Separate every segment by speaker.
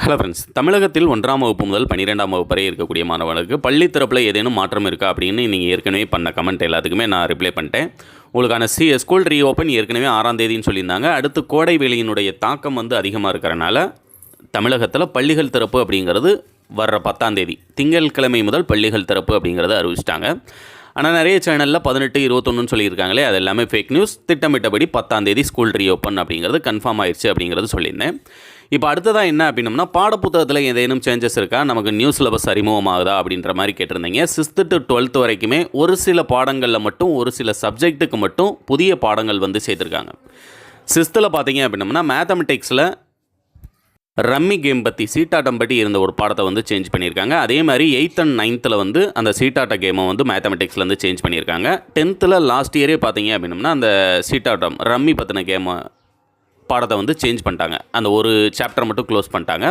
Speaker 1: Hello friends தமிழகத்தில் ஒன்றாம் வகுப்பு முதல் பன்னிரெண்டாம் வகுப்பு வரை இருக்கக்கூடிய மாணவர்களுக்கு பள்ளி தரப்பில் ஏதேனும் மாற்றம் இருக்கா அப்படின்னு நீங்கள் ஏற்கனவே பண்ண கமெண்ட் எல்லாத்துக்குமே நான் ரிப்ளை பண்ணிட்டேன். உங்களுக்கான சி ஸ்கூல் ரீஓப்பன் ஏற்கனவே ஆறாம் தேதின்னு சொல்லியிருந்தாங்க. அடுத்து கோடை வேலையினுடைய தாக்கம் வந்து அதிகமாக இருக்கிறனால தமிழகத்தில் பள்ளிகள் திறப்பு அப்படிங்கிறது வர்ற பத்தாம் தேதி திங்கட்கிழமை முதல் பள்ளிகள் திறப்பு அப்படிங்கிறத அறிவிச்சிட்டாங்க. ஆனால் நிறைய சேனலில் பதினெட்டு இருபத்தொன்னுன்னு சொல்லியிருக்காங்களே அது எல்லாமே ஃபேக் நியூஸ் திட்டமிட்டபடி பத்தாம் தேதி ஸ்கூல் ரீஓப்பன் அப்படிங்கிறது கன்ஃபார்ம் ஆயிடுச்சு அப்படிங்கிறது சொல்லியிருந்தேன். இப்போ அடுத்ததாக என்ன அப்படின்னம்னா பாடப்புத்தகத்தில் ஏதேனும் சேஞ்சஸ் இருக்கா? நமக்கு நியூ சிலபஸ் அறிமுகமாகுதா? அப்படின்ற மாதிரி கேட்டிருந்தீங்க. சிக்ஸ்த்து டு டுவெல்த் வரைக்குமே ஒரு சில பாடங்களில் மட்டும் ஒரு சில சப்ஜெக்ட்டுக்கு மட்டும் புதிய பாடங்கள் வந்து சேர்த்துருக்காங்க. சிக்ஸ்த்தில் பார்த்தீங்க அப்படின்னம்னா மேத்தமெட்டிக்ஸில் ரம்மி கேம் பற்றி சீட்டாட்டம் பற்றி இருந்த ஒரு பாடத்தை வந்து சேஞ்ச் பண்ணியிருக்காங்க. அதே மாதிரி எயித் அண்ட் நைன்த்தில் வந்து அந்த சீட்டாட்ட கேமை வந்து மேத்தமெட்டிக்ஸ்லேருந்து சேஞ்ச் பண்ணியிருக்காங்க. டென்த்தில் லாஸ்ட் இயரே பார்த்தீங்க அப்படின்னம்னா அந்த சீட்டாட்டம் ரம்மி பற்றின கேமை பாடத்தை வந்து சேஞ்ச் பண்ணிட்டாங்க. அந்த ஒரு சாப்டர் மட்டும் க்ளோஸ் பண்ணிட்டாங்க.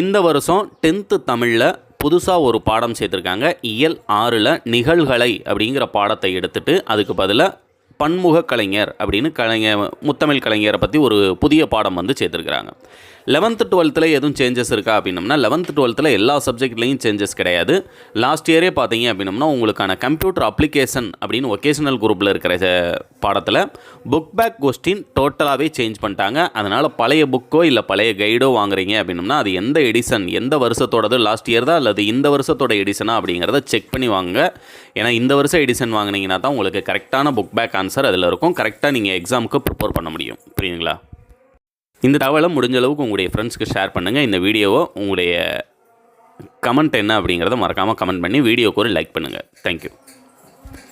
Speaker 1: இந்த வருஷம் டென்த்து தமிழில் புதுசாக ஒரு பாடம் சேர்த்துருக்காங்க. இயல் ஆறில் நிகழ்களை அப்படிங்கிற பாடத்தை எடுத்துட்டு அதுக்கு பதிலாக பன்முக கலைஞர் அப்படின்னு கலைஞர் முத்தமிழ் கலைஞரை பற்றி ஒரு புதிய பாடம் வந்து சேர்த்துருக்குறாங்க. லெவன்த்து டுவெல்த்தில் எதுவும் சேஞ்சஸ் இருக்கா அப்படின்னம்னா லெவன்த்து டுவெல்த்தில் எல்லா சப்ஜெக்ட்லேயும் சேஞ்சஸ் கிடையாது. லாஸ்ட் இயரே பார்த்தீங்க அப்படின்னம்னா உங்களுக்கான கம்ப்யூட்டர் அப்ளிகேஷன் அப்படின்னு ஒகேஷனல் குரூப்பில் இருக்கிற பாடத்தில் புக் பேக் கொஸ்டின் டோட்டலாகவே சேஞ்ச் பண்ணிட்டாங்க. அதனால் பழைய புக்கோ இல்லை பழைய கைடோ வாங்குறீங்க அப்படின்னம்னா அது எந்த எடிஷன் எந்த வருஷத்தோடது லாஸ்ட் இயர் தான் அல்லது இந்த வருஷத்தோட எடிஷனா அப்படிங்கிறத செக் பண்ணி வாங்க ஏன்னா இந்த வருஷம் எடிஷன் வாங்குனீங்கன்னா தான் உங்களுக்கு கரெக்டான புக் பேக் ஆன்சர் அதில் இருக்கும். கரெக்டாக நீங்கள் எக்ஸாமுக்கு ப்ரிப்பேர் பண்ண முடியும். புரியுங்களா இந்த தகவலை முடிஞ்ச அளவுக்கு உங்களுடைய ஃப்ரெண்ட்ஸ்க்கு ஷேர் பண்ணுங்கள் இந்த வீடியோவை உங்களுடைய கமெண்ட் என்ன அப்படிங்கிறத மறக்காமல் கமெண்ட் பண்ணி வீடியோக்கு ஒரு லைக் பண்ணுங்கள் தேங்க்யூ